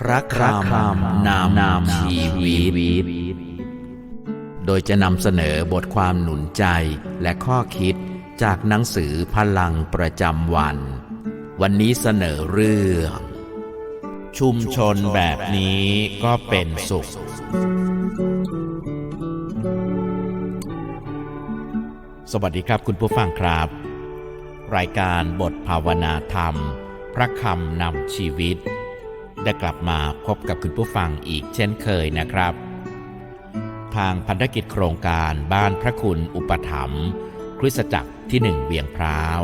พระคำนามนามชีวิต โดยจะนำเสนอบทความหนุนใจและข้อคิดจากหนังสือพลังประจำวัน วันนี้เสนอเรื่อง ชุมชนแบบนี้ก็เป็นสุข สวัสดีครับคุณผู้ฟังครับ รายการบทภาวนาธรรม พระคำนำชีวิต ได้กลับมาพบกับคุณผู้ฟังอีกเช่นเคยนะครับ ทางพันธกิจโครงการบ้านพระคุณอุปถัมภ์คริสตจักรที่หนึ่งเวียงพร้าว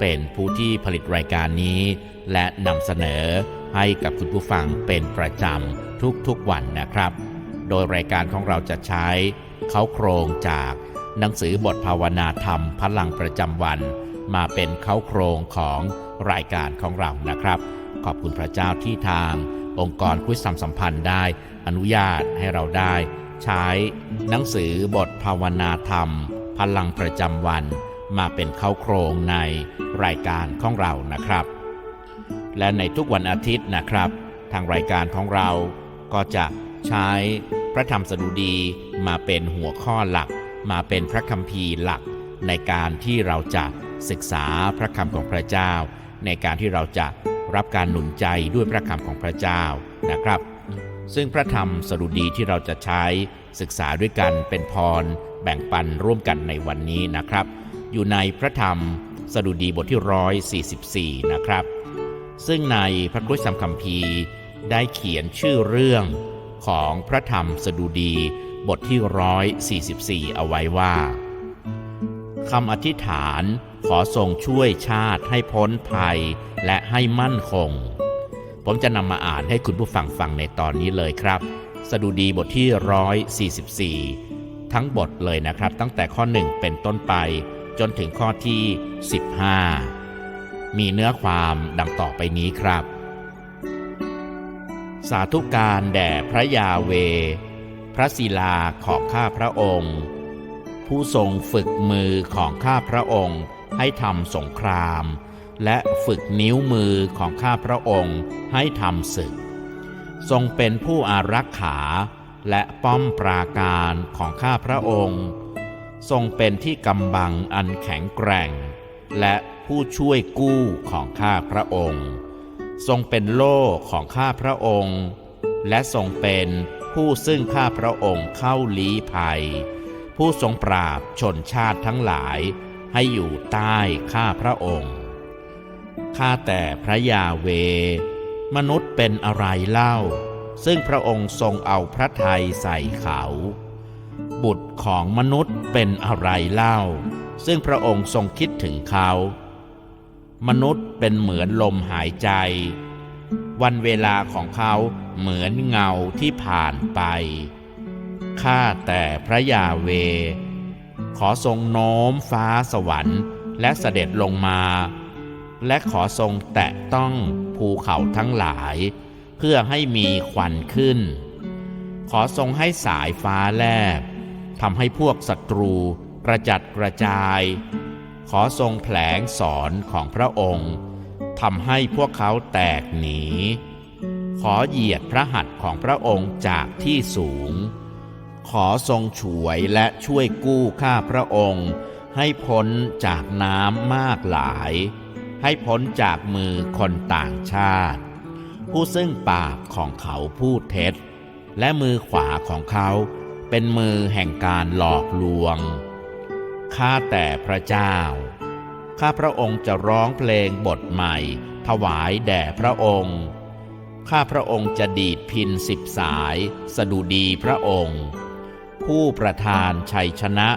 เป็นผู้ที่ผลิตรายการนี้ และนำเสนอให้กับคุณผู้ฟังเป็นประจำทุกๆวันนะครับ โดยรายการของเราจะใช้เขาโครงจากหนังสือบทภาวนาธรรมพลังประจำวัน มาเป็นเขาโครงของรายการของเรานะครับ ขอบคุณพระเจ้าที่ทาง องค์กรคริสตธรรมสัมพันธ์ได้ อนุญาตให้เราได้ ใช้หนังสือบทภาวนาธรรม พลังประจำวัน มาเป็นเข้าโครงในรายการของเรานะครับ และในทุกวันอาทิตย์นะครับ ทางรายการของเราก็จะใช้พระธรรมสดุดีมาเป็นหัวข้อหลัก มาเป็นพระคัมภีร์หลัก ในการที่เราจะศึกษาพระคำของพระเจ้า ในการที่เราจะ รับการหนุนใจด้วยพระคำของพระเจ้านะครับ ซึ่งพระธรรมสดุดีที่เราจะใช้ศึกษาด้วยกันเป็นพร แบ่งปันร่วมกันในวันนี้นะครับ อยู่ในพระธรรมสดุดีบทที่ 144 นะครับ ซึ่งในพระพุทธธรรมคัมภีร์ได้เขียนชื่อเรื่องของพระธรรมสดุดีบทที่ 144 เอาไว้ว่าคำอธิษฐาน ขอทรงช่วยชาติให้พ้นภัยและให้มั่นคง ผมจะนำมาอ่านให้คุณผู้ฟังฟังในตอนนี้เลยครับ สดุดีบทที่ 144 ทั้งบทเลยนะครับ ตั้งแต่ข้อ 1 เป็นต้นไป จนถึงข้อที่ 15 มีเนื้อความดังต่อไปนี้ครับ สาธุการแด่พระยาเว พระศิลาของข้าพระองค์ผู้ทรงฝึกมือของข้าพระองค์ ให้ทำสงคราม และฝึกนิ้วมือของข้าพระองค์ให้ทำศึก ทรงเป็นผู้อารักขาและป้อมปราการของข้าพระองค์ ทรงเป็นที่กำบังอันแข็งแกร่ง และผู้ช่วยกู้ของข้าพระองค์ ทรงเป็นโล่ของข้าพระองค์ และทรงเป็นผู้ซึ่งข้าพระองค์เข้าลี้ภัย ผู้ทรงปราบชนชาติทั้งหลาย ให้อยู่ใต้ข้าพระองค์ ข้าแต่พระยาเว มนุษย์เป็นอะไรเล่า ซึ่งพระองค์ทรงเอาพระทัยใส่เขา บุตรของมนุษย์เป็นอะไรเล่า ซึ่งพระองค์ทรงคิดถึงเขา มนุษย์เป็นเหมือนลมหายใจ วันเวลาของเขาเหมือนเงาที่ผ่านไป ข้าแต่พระยาเว ขอทรงโน้มฟ้าสวรรค์ และเสด็จลงมา และขอทรงแตะต้องภูเขาทั้งหลาย เพื่อให้มีควันขึ้น ขอทรงให้สายฟ้าแลบทำให้พวกศัตรูกระจัดกระจาย ขอทรงแผลงสอนของพระองค์ทำให้พวกเขาแตกหนี ขอเหยียดพระหัตถ์ของพระองค์จากที่สูง ขอทรงฉวยและช่วยกู้ข้าพระองค์ ให้พ้นจากน้ำมากหลาย ให้พ้นจากมือคนต่างชาติ ผู้ซึ่งปากของเขาพูดเท็จ และมือขวาของเขาเป็นมือแห่งการหลอกลวง ข้าแต่พระเจ้า ข้าพระองค์จะร้องเพลงบทใหม่ ถวายแด่พระองค์ข้าพระองค์จะดีดพินสิบสาย สดุดีพระองค์ ผู้ประทานชัยชนะ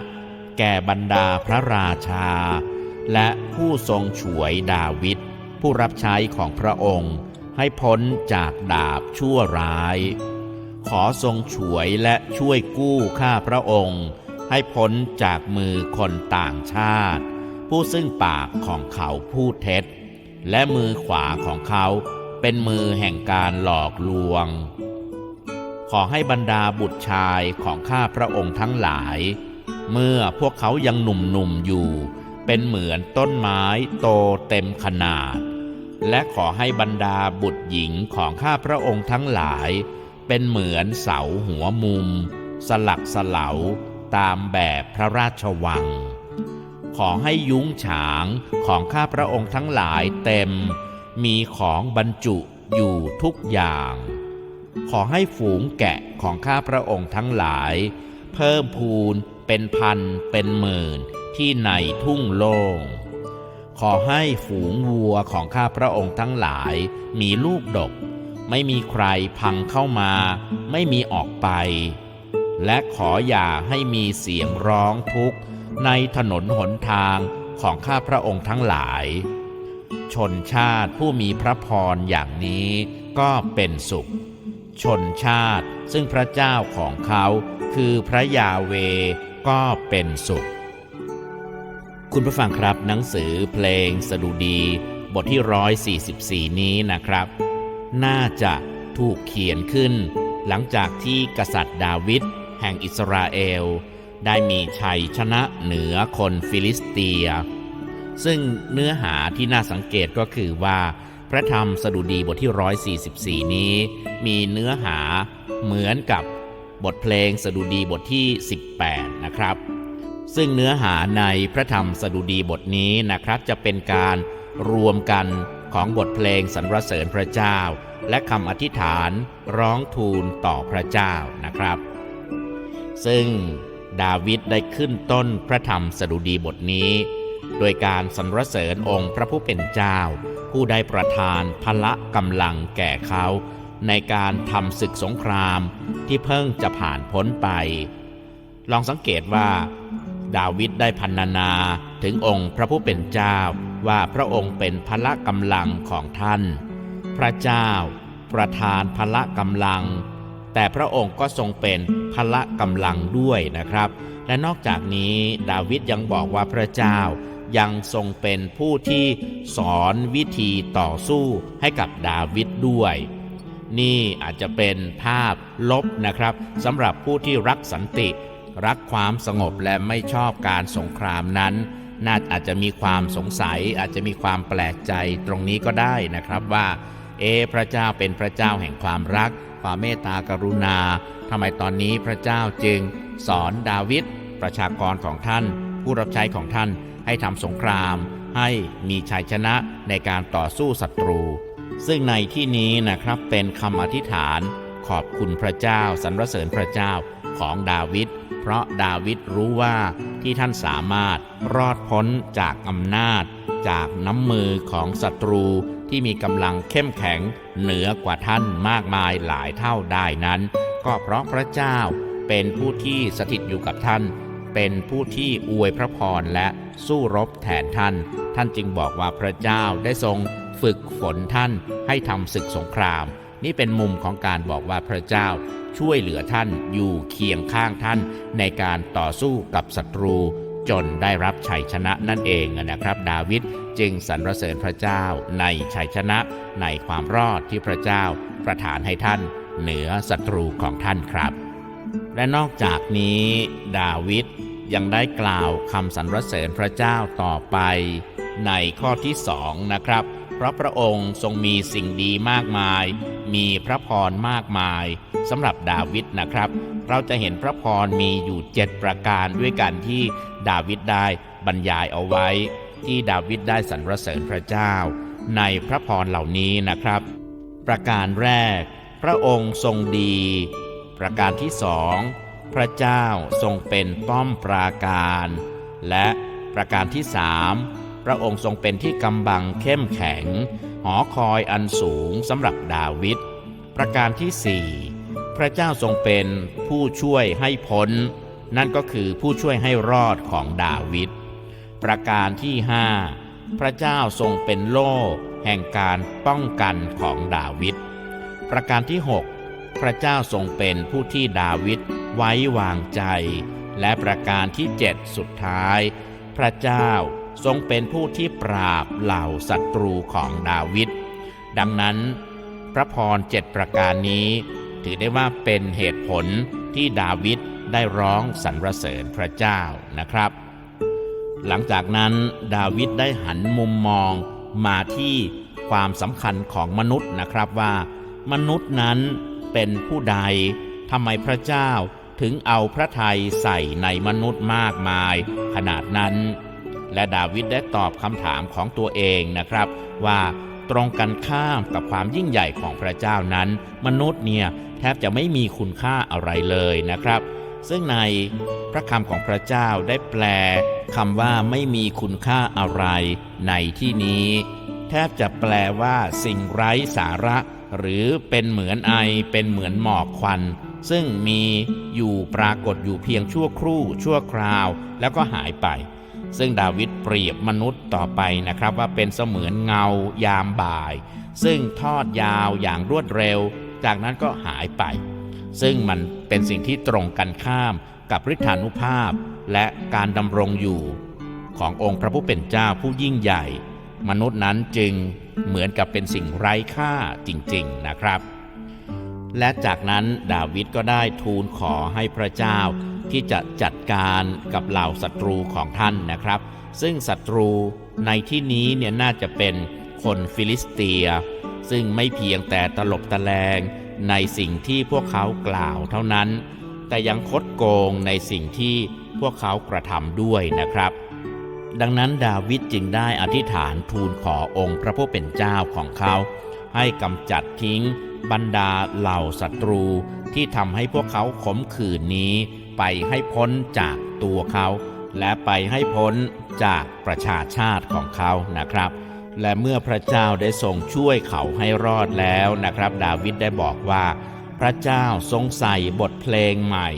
แก่บรรดาพระราชา และผู้ทรงฉวยดาวิดผู้รับใช้ของพระองค์ ให้พ้นจากดาบชั่วร้าย ขอทรงฉวยและช่วยกู้ข้าพระองค์ ให้พ้นจากมือคนต่างชาติ ผู้ซึ่งปากของเขาพูดเท็จ และมือขวาของเขาเป็นมือแห่งการหลอกลวง ขอให้บรรดาบุตรชายของข้าพระองค์ทั้งหลาย เมื่อพวกเขายังหนุ่มๆอยู่ เป็นเหมือนต้นไม้โตเต็มขนาด และขอให้บรรดาบุตรหญิงของข้าพระองค์ทั้งหลาย เป็นเหมือนเสาหัวมุม สลักสลาตามแบบพระราชวัง ขอให้ยุ้งฉางของข้าพระองค์ทั้งหลายเต็ม มีของบรรจุอยู่ทุกอย่าง ขอให้ฝูงแกะของข้าพระองค์ทั้งหลาย เพิ่มพูนเป็นพันเป็นหมื่นที่ในทุ่งโล่งขอให้ฝูงวัวของข้าพระองค์ทั้งหลายมีลูกดก ไม่มีใครพังเข้ามา ไม่มีออกไป และขออย่าให้มีเสียงร้องทุกข์ในถนนหนทางของข้าพระองค์ทั้งหลาย ชนชาติผู้มีพระพรอย่างนี้ก็เป็นสุข ชนชาติ ซึ่งพระเจ้าของเขาคือพระยาเวก็เป็นสุข คุณผู้ฟังครับหนังสือเพลงสดุดี บทที่ 144 นี้นะครับ น่าจะถูกเขียนขึ้น หลังจากที่กษัตริย์ดาวิดแห่งอิสราเอล ได้มีชัยชนะเหนือคนฟิลิสเตีย ซึ่งเนื้อหาที่น่าสังเกตก็คือว่า พระธรรมสดุดีบทที่ 144 นี้ มีเนื้อหาเหมือนกับบทเพลงสดุดีบทที่ 18 นะครับ ซึ่งเนื้อหาในพระธรรมสดุดีบทนี้นะครับ จะเป็นการรวมกันของบทเพลงสรรเสริญพระเจ้า และคำอธิษฐานร้องทูลต่อพระเจ้านะครับ ซึ่งดาวิดได้ขึ้นต้นพระธรรมสดุดีบทนี้ โดยการสรรเสริญองค์พระผู้เป็นเจ้า ผู้ได้ประทานพละกำลังแก่เขา ในการทำศึกสงครามที่เพิ่งจะผ่านพ้นไป ลองสังเกตว่า ดาวิดได้พันนานาถึงองค์พระผู้เป็นเจ้าว่าพระองค์เป็นพละกำลังของท่าน พระเจ้าประทานพละกำลัง แต่พระองค์ก็ทรงเป็นพละกำลังด้วยนะครับ และนอกจากนี้ดาวิดยังบอกว่าพระเจ้า ยังทรงเป็นผู้ที่สอนวิธีต่อสู้ให้กับดาวิดด้วย นี่อาจจะเป็นภาพลบนะครับสำหรับผู้ที่รักสันติ รักความสงบและไม่ชอบการสงครามนั้น น่าอาจจะมีความสงสัย อาจจะมีความแปลกใจตรงนี้ก็ได้นะครับว่า เอ พระเจ้าเป็นพระเจ้าแห่งความรัก ความเมตตากรุณาทำไมตอนนี้พระเจ้าจึงสอนดาวิดประชากรของท่าน ผู้รับใช้ของท่านให้ทำสงคราม ให้มีชัยชนะในการต่อสู้ศัตรู ซึ่งในที่นี้นะครับเป็นคำอธิษฐานขอบคุณพระเจ้าสรรเสริญพระเจ้าของดาวิดเพราะดาวิดรู้ว่าที่ท่านสามารถรอดพ้นจากอำนาจ จากน้ำมือของศัตรูที่มีกำลังเข้มแข็งเหนือกว่าท่านมากมายหลายเท่าได้นั้น ก็เพราะพระเจ้าเป็นผู้ที่สถิตอยู่กับท่าน เป็นผู้ที่อวยพระพรและสู้รบแทนท่าน ท่านจึงบอกว่าพระเจ้าได้ทรงฝึกฝนท่านให้ทำศึกสงคราม นี่เป็นมุมของการบอกว่าพระเจ้าช่วยเหลือท่านอยู่เคียงข้างท่านในการต่อสู้กับศัตรูจนได้รับชัยชนะนั่นเองนะครับ ดาวิดจึงสรรเสริญพระเจ้าในชัยชนะในความรอดที่พระเจ้าประทานให้ท่าน เหนือศัตรูของท่านครับ และนอกจากนี้ ดาวิด ยังได้กล่าวคำสรรเสริญพระเจ้าต่อไปในข้อที่สองนะครับ เพราะพระองค์ทรงมีสิ่งดีมากมาย มีพระพรมากมายสำหรับดาวิดนะครับ เราจะเห็นพระพรมีอยู่เจ็ดประการด้วยกันที่ดาวิดได้บรรยายเอาไว้ ที่ดาวิดได้สรรเสริญพระเจ้า ในพระพรเหล่านี้นะครับ ประการแรก พระองค์ทรงดี ประการที่สอง พระเจ้าทรงเป็นป้อมปราการ และประการที่สามพระองค์ทรงเป็นที่กำบังเข้มแข็ง หอคอยอันสูงสำหรับดาวิดประการที่สี่พระเจ้าทรงเป็นผู้ช่วยให้พ้น นั่นก็คือผู้ช่วยให้รอดของดาวิดประการที่ห้าพระเจ้าทรงเป็นโล่แห่งการป้องกันของดาวิดประการที่6พพระเจ้าทรงเป็นผู้ที่ดาวิด ไว้วางใจ และประการที่เจ็ดสุดท้าย พระเจ้าทรงเป็นผู้ที่ปราบเหล่าศัตรูของดาวิดดังนั้น พระพรเจ็ดประการนี้ ถือได้ว่าเป็นเหตุผลที่ดาวิดได้ร้องสรรเสริญพระเจ้านะครับ หลังจากนั้นดาวิดได้หันมุมมองมาที่ความสำคัญของมนุษย์นะครับว่า มนุษย์นั้นเป็นผู้ใดทำไมพระเจ้า ถึงเอาพระทัยใส่ในมนุษย์มากมาย ขนาดนั้น และดาวิดได้ตอบคำถามของตัวเองนะครับ ว่าตรงกันข้ามกับความยิ่งใหญ่ของพระเจ้านั้น มนุษย์เนี่ยแทบจะไม่มีคุณค่าอะไรเลยนะครับ ซึ่งในพระคำของพระเจ้าได้แปลคำว่าไม่มีคุณค่าอะไร ในที่นี้ แทบจะแปลว่าสิ่งไร้สาระ หรือเป็นเหมือนไอเป็นเหมือนหมอกควัน ซึ่งมีอยู่ปรากฏอยู่เพียงชั่วครู่ ชั่วคราว แล้วก็หายไป ซึ่งดาวิดเปรียบมนุษย์ต่อไปนะครับว่าเป็นเสมือนเงายามบ่าย ซึ่งทอดยาวอย่างรวดเร็ว จากนั้นก็หายไป ซึ่งมันเป็นสิ่งที่ตรงกันข้ามกับฤทธานุภาพและการดำรงอยู่ ขององค์พระผู้เป็นเจ้าผู้ยิ่งใหญ่ มนุษย์นั้นจึงเหมือนกับเป็นสิ่งไร้ค่าจริง ๆ นะครับ และจากนั้นดาวิดก็ได้ทูลขอให้พระเจ้าที่จะจัดการกับเหล่าศัตรูของท่านนะครับ ซึ่งศัตรูในที่นี้เนี่ยน่าจะเป็นคนฟิลิสเตีย ซึ่งไม่เพียงแต่ตลบตะแลงในสิ่งที่พวกเขากล่าวเท่านั้น แต่ยังคดโกงในสิ่งที่พวกเขากระทำด้วยนะครับ ดังนั้นดาวิดจึงได้อธิษฐานทูลขอองค์พระผู้เป็นเจ้าของเขา ให้กำจัดทิ้ง บรรดาเหล่าศัตรูที่ทำให้พวกเขาขมขื่นนี้ ไปให้พ้นจากตัวเขา และไปให้พ้นจากประชาชาติของเขานะครับ และเมื่อพระเจ้าได้ทรงช่วยเขาให้รอดแล้วนะครับ ดาวิดได้บอกว่า พระเจ้าทรงใส่บทเพลงใหม่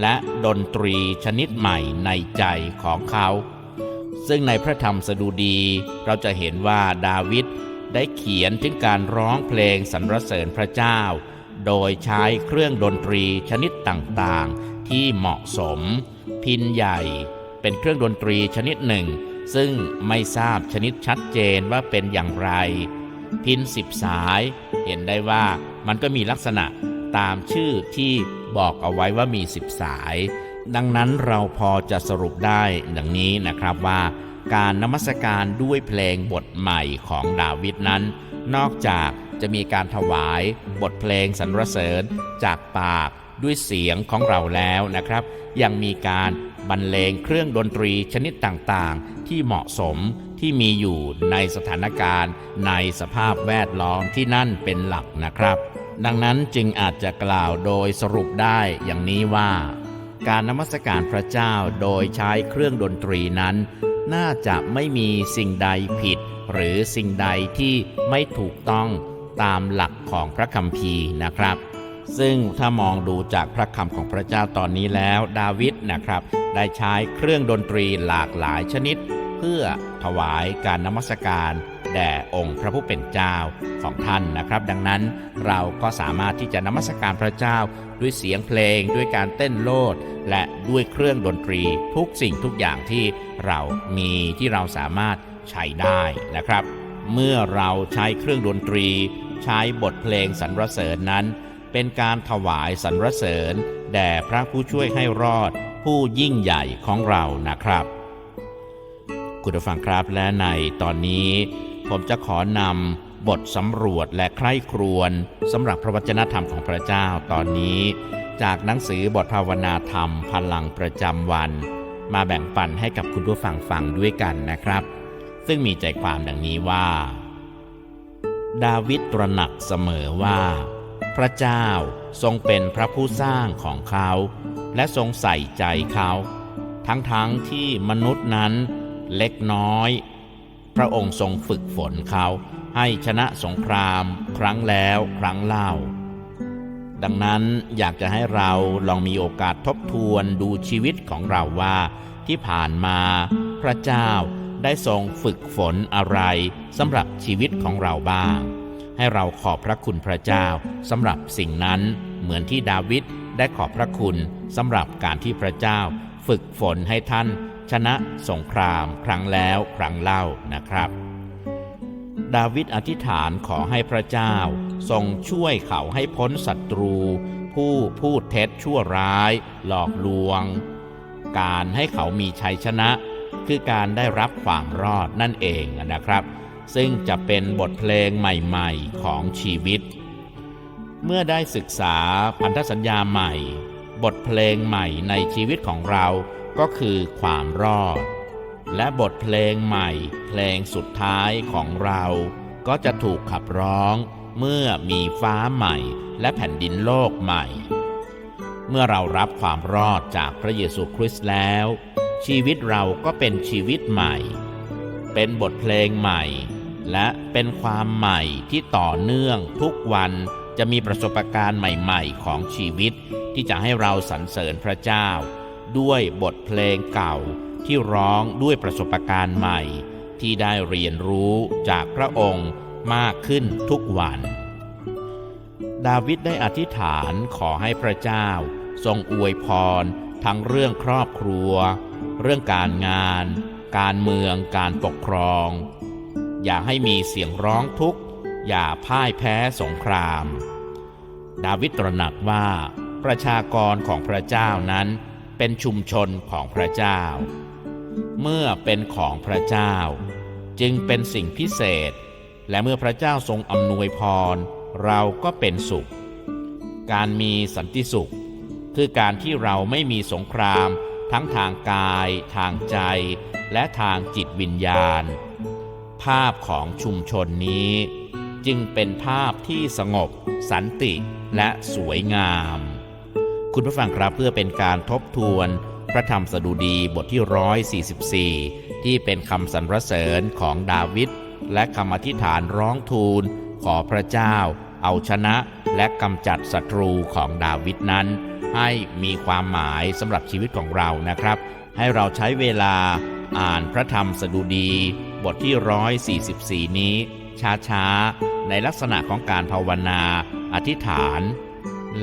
และดนตรีชนิดใหม่ในใจของเขา ซึ่งในพระธรรมสดุดีเราจะเห็นว่าดาวิด ได้เขียนถึงการร้องเพลงสรรเสริญพระเจ้า โดยใช้เครื่องดนตรีชนิดต่างๆ ที่เหมาะสม พินใหญ่ เป็นเครื่องดนตรีชนิดหนึ่ง ซึ่งไม่ทราบชนิดชัดเจนว่าเป็นอย่างไร พินสิบสาย เห็นได้ว่ามันก็มีลักษณะตามชื่อที่บอกเอาไว้ว่ามีสิบสาย ดังนั้นเราพอจะสรุปได้ดังนี้นะครับว่า การนมัสการด้วยเพลงบทใหม่ของดาวิดนั้น นอกจากจะมีการถวายบทเพลงสรรเสริญจากปากด้วยเสียงของเราแล้วนะครับ ยังมีการบรรเลงเครื่องดนตรีชนิดต่างๆ ที่เหมาะสมที่มีอยู่ในสถานการณ์ในสภาพแวดล้อมที่นั่นเป็นหลักนะครับ ดังนั้นจึงอาจจะกล่าวโดยสรุปได้อย่างนี้ว่า การนมัสการพระเจ้าโดยใช้เครื่องดนตรีนั้น น่าจะไม่มีสิ่งใดผิด หรือสิ่งใดที่ไม่ถูกต้องตามหลักของพระคัมภีร์นะครับ ซึ่งถ้ามองดูจากพระคำของพระเจ้าตอนนี้แล้ว ดาวิดนะครับ ได้ใช้เครื่องดนตรีหลากหลายชนิด เพื่อถวายการนมัสการแด่องค์พระผู้เป็นเจ้าของท่านนะครับ ดังนั้นเราก็สามารถที่จะนมัสการพระเจ้า ด้วยเสียงเพลง ด้วยการเต้นโลด และด้วยเครื่องดนตรีทุกสิ่งทุกอย่างที่เรามีที่เราสามารถใช้ได้นะครับ เมื่อเราใช้เครื่องดนตรี ใช้บทเพลงสรรเสริญนั้น เป็นการถวายสรรเสริญ แด่พระผู้ช่วยให้รอด ผู้ยิ่งใหญ่ของเรานะครับคุณผู้ฟังครับและในตอนนี้ผมจะขอนำ บทสำรวจและใคร่ครวญสำหรับพระวจนะธรรมของพระเจ้าตอนนี้ จากหนังสือบทภาวนาธรรมพลังประจำวัน มาแบ่งปันให้กับคุณผู้ฟังฟังด้วยกันนะครับ ซึ่งมีใจความดังนี้ว่า ดาวิดตระหนักเสมอว่า พระเจ้าทรงเป็นพระผู้สร้างของเขา และทรงใส่ใจเขา ทั้งๆทที่มนุษย์นั้นเล็กน้อย พระองค์ทรงฝึกฝนเขา ให้ชนะสงคราม ครั้งแล้วครั้งเล่า ดังนั้นอยากจะให้เราลองมีโอกาสทบทวนดูชีวิตของเราว่า ที่ผ่านมา พระเจ้าได้ทรงฝึกฝนอะไรสำหรับชีวิตของเราบ้าง ให้เราขอบพระคุณพระเจ้าสำหรับสิ่งนั้นเหมือนที่ดาวิดได้ขอบพระคุณสำหรับการที่พระเจ้า ฝึกฝนให้ท่านชนะสงครามครั้งแล้วครั้งเล่านะครับ ดาวิดอธิษฐานขอให้พระเจ้า ทรงช่วยเขาให้พ้นศัตรู ผู้พูดเท็จชั่วร้าย หลอกลวง การให้เขามีชัยชนะ คือการได้รับความรอดนั่นเองนะครับ ซึ่งจะเป็นบทเพลงใหม่ๆของชีวิต เมื่อได้ศึกษาพันธสัญญาใหม่ บทเพลงใหม่ในชีวิตของเราก็คือความรอด และบทเพลงใหม่ เพลงสุดท้ายของเรา ก็จะถูกขับร้อง เมื่อมีฟ้าใหม่ และแผ่นดินโลกใหม่ เมื่อเรารับความรอดจากพระเยซูคริสต์แล้ว ชีวิตเราก็เป็นชีวิตใหม่ เป็นบทเพลงใหม่ และเป็นความใหม่ที่ต่อเนื่องทุกวันจะมีประสบการณ์ใหม่ๆ ของชีวิต ที่จะให้เราสรรเสริญพระเจ้า ด้วยบทเพลงเก่า ที่ร้องด้วยประสบการณ์ใหม่ ที่ได้เรียนรู้จากพระองค์มากขึ้นทุกวัน ดาวิดได้อธิษฐานขอให้พระเจ้า ทรงอวยพร ทั้งเรื่องครอบครัว เรื่องการงาน การเมืองการปกครอง อย่าให้มีเสียงร้องทุกข์ อย่าพ่ายแพ้สงคราม ดาวิดตระหนักว่าประชากรของพระเจ้านั้นเป็นชุมชนของพระเจ้า เมื่อเป็นของพระเจ้า จึงเป็นสิ่งพิเศษ และเมื่อพระเจ้าทรงอำนวยพร เราก็เป็นสุข การมีสันติสุข คือการที่เราไม่มีสงคราม ทั้งทางกาย ทางใจ และทางจิตวิญญาณ ภาพของชุมชนนี้ จึงเป็นภาพที่สงบ สันติและสวยงาม คุณผู้ฟังครับเพื่อเป็นการทบทวน พระธรรมสดุดีบทที่ 144 ที่เป็นคำสรรเสริญของดาวิดและคำอธิษฐานร้องทูล ขอพระเจ้า เอาชนะและกำจัดศัตรูของดาวิดนั้น ให้มีความหมายสำหรับชีวิตของเรานะครับ ให้เราใช้เวลาอ่านพระธรรมสดุดี บทที่ 144 นี้ ช้าๆ ในลักษณะของการภาวนา อธิษฐาน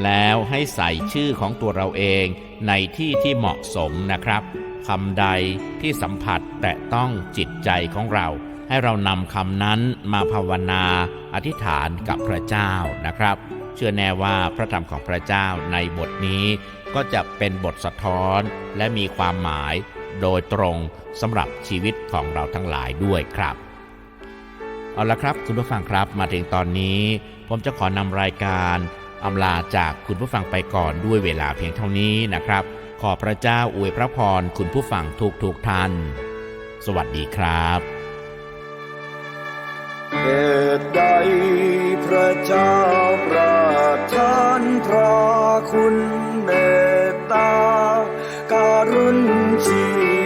แล้วให้ใส่ชื่อของตัวเราเองในที่ที่เหมาะสมนะครับคำใดที่สัมผัสแต่ต้องจิตใจของเรา ให้เรานำคำนั้นมาภาวนา อธิษฐานกับพระเจ้านะครับ เชื่อแน่ว่าพระธรรมของพระเจ้าในบทนี้ ก็จะเป็นบทสะท้อนและมีความหมายโดยตรงสำหรับชีวิตของเราทั้งหลายด้วยครับเอาละครับคุณผู้ฟังครับมาถึงตอนนี้ ผมจะขอนำรายการ อำลาจากคุณผู้ฟังไปก่อนด้วยเวลาเพียงเท่านี้นะครับ ขอพระเจ้าอวยพระพรคุณผู้ฟังทุกทุกท่าน สวัสดีครับเหตุใดพระเจ้าประทานพระคุณเมตตาการุณชี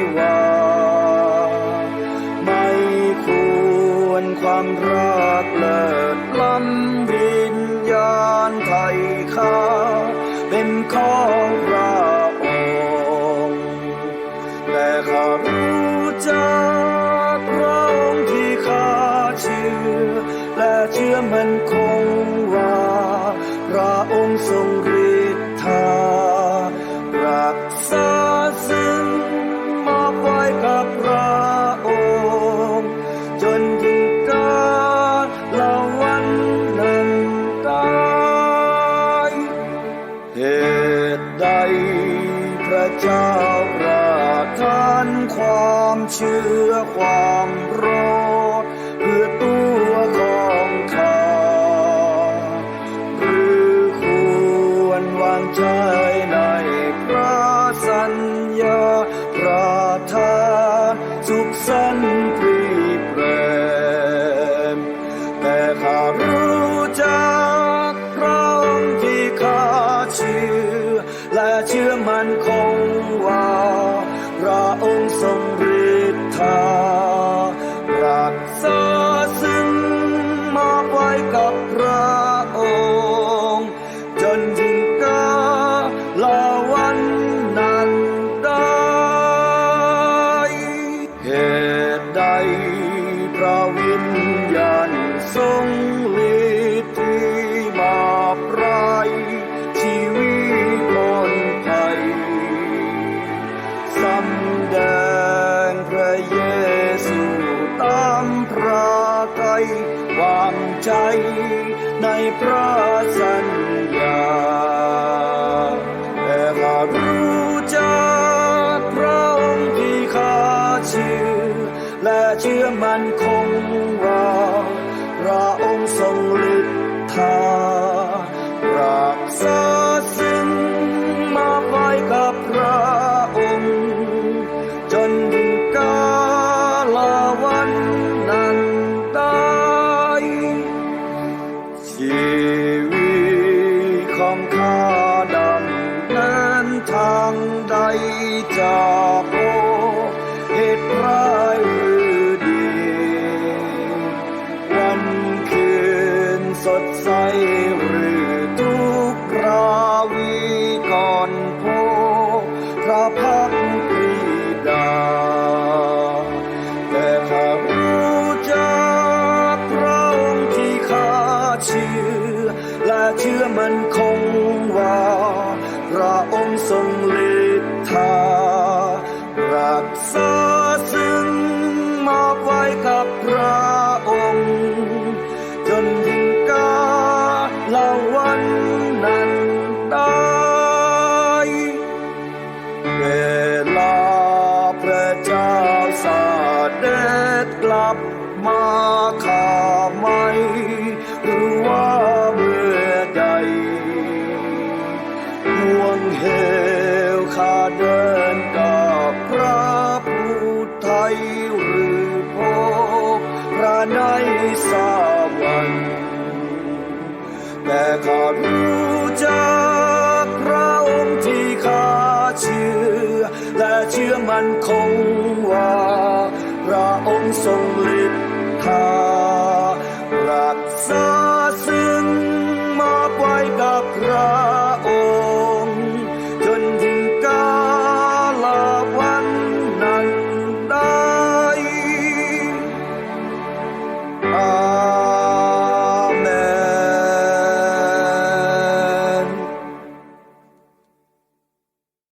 ตุใดพระเจ้าประทานความเชื่อความ แต่